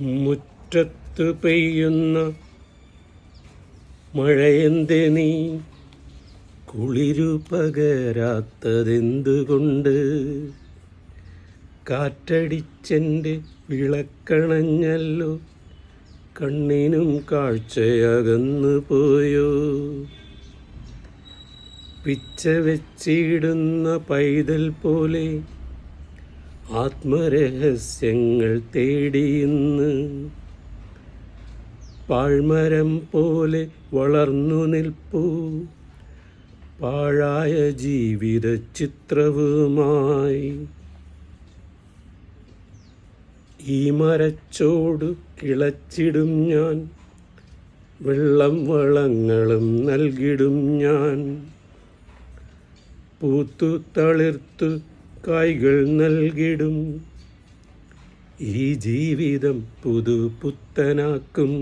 മുറ്റത്ത് പെയ്യുന്ന മഴയെന്തേ നീ? കുളിരു പകരാത്തതെന്തുകൊണ്ട്? കാറ്റടിച്ചെന്റെ വിളക്കണഞ്ഞല്ലോ കണ്ണിനും കാഴ്ചയകന്നു പോയോ? പിച്ച വെച്ചിടുന്ന പൈതൽ പോലെ ആത്മരഹസ്യങ്ങൾ തേടിയിന്ന് പാഴ്മരം പോലെ വളർന്നു നിൽപ്പൂ. പാഴായ ജീവിത ചിത്രവുമായി ഈ മരച്ചോട് കിളച്ചിടും ഞാൻ. വെള്ളം വളങ്ങളും നൽകിടും ഞാൻ. പൂത്തു തളിർത്തു കായ്കൾ നൽകിടും. ഈ ജീവിതം പുതു പുത്തനാക്കും